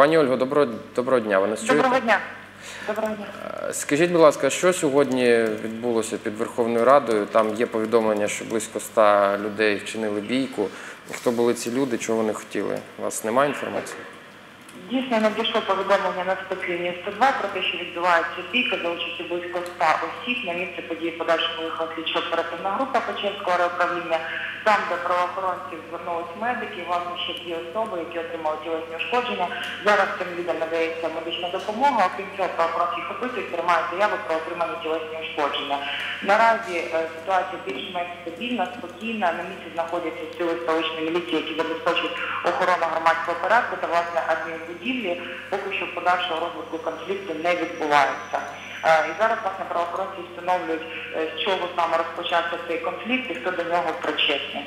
Пані Ольго, добро, доброго дня. Ви нас чуєте? Доброго дня. Доброго дня. Е, Скажіть, будь ласка, що сьогодні відбулося під Верховною Радою? Там є повідомлення, що близько ста людей вчинили бійку. Хто були ці люди, чого вони хотіли? У вас немає інформації? Дійсно надійшло повідомлення на спецлінію 102 про те, що відбувається бійка за участі близько 100 осіб. На місце події подальшого виїхала слідчо-оперативна група Печерського райуправління. Там, де правоохоронців звернулись медики, власне, ще дві особи, які отримали тілесні ушкодження. Зараз цим людям надається медична допомога. Окрім цього, правоохоронці опитують, приймають заяви про отримані тілесні ушкодження. Наразі е, ситуація більш-менш стабільна, спокійна. На місці знаходяться сили столичної міліції, які забезпечують охорону громадського порядку та власне адмінбудівлі. Поки що подальшого розвитку конфлікту не відбувається. Е, І зараз власне правоохоронці встановлюють, е, з чого саме розпочався цей конфлікт і хто до нього причетний.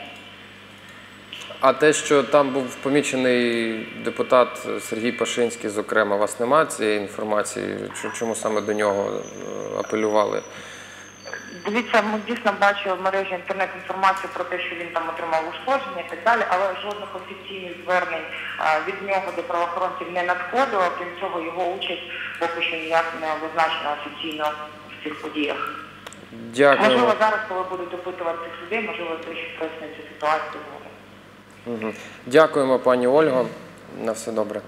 А те, що там був помічений депутат Сергій Пашинський, зокрема, у вас немає цієї інформації? Чому саме до нього е, апелювали? Дивіться, ми дійсно бачили в мережі інтернет-інформацію про те, що він там отримав ушкодження і так далі, але жодних офіційних звернень від нього до правоохоронців не надходило. Крім цього, його участь поки що ніяк не визначена офіційно в цих подіях. Дякую. Можливо, зараз, коли будуть опитувати цих людей, можливо, це ще проясниться ситуацію. Мгм. Дякуємо, пані Ольго. На все добре.